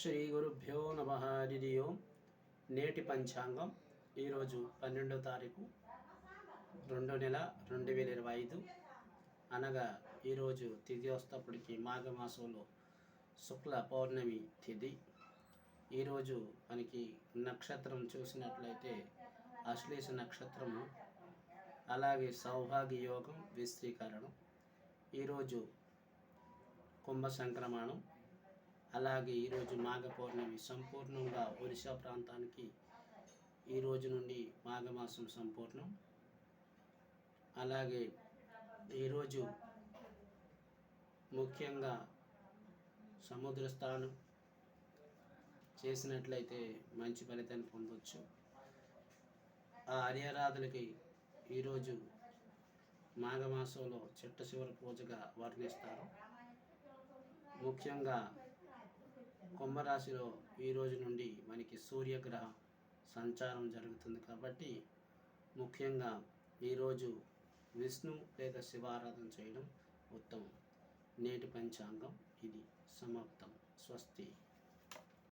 శ్రీ గురుభ్యో నమ హరి ఓం. నేటి పంచాంగం ఈరోజు పన్నెండో తారీఖు రెండో నెల రెండు వేల ఇరవై ఐదు. అనగా ఈరోజు తిథి వస్తప్పటికి మాఘమాసంలో శుక్ల పౌర్ణమి తిథి. ఈరోజు మనకి నక్షత్రం చూసినట్లయితే అశ్లేష నక్షత్రము అలాగే సౌభాగ్య యోగం విస్తీకరణం ఈరోజు కుంభ సంక్రమణం అలాగే ఈరోజు మాఘ పౌర్ణమి సంపూర్ణంగా ఒరిస్సా ప్రాంతానికి ఈ రోజు నుండి మాఘమాసం సంపూర్ణం. అలాగే ఈరోజు ముఖ్యంగా సముద్ర స్నానం చేసినట్లయితే మంచి ఫలితాన్ని పొందవచ్చు ఆ హరిహరాదులకి ఈరోజు మాఘమాసంలో చిట్ట చివరి పూజగా వర్ణిస్తారు. ముఖ్యంగా సింహరాశిలో ఈ రోజు నుండి మనకి సూర్యగ్రహ సంచారం జరుగుతుంది కాబట్టి ముఖ్యంగా ఈరోజు విష్ణు లేదా శివారాధన చేయడం ఉత్తమం. నేటి పంచాంగం ఇది. సమాప్తం. స్వస్తి.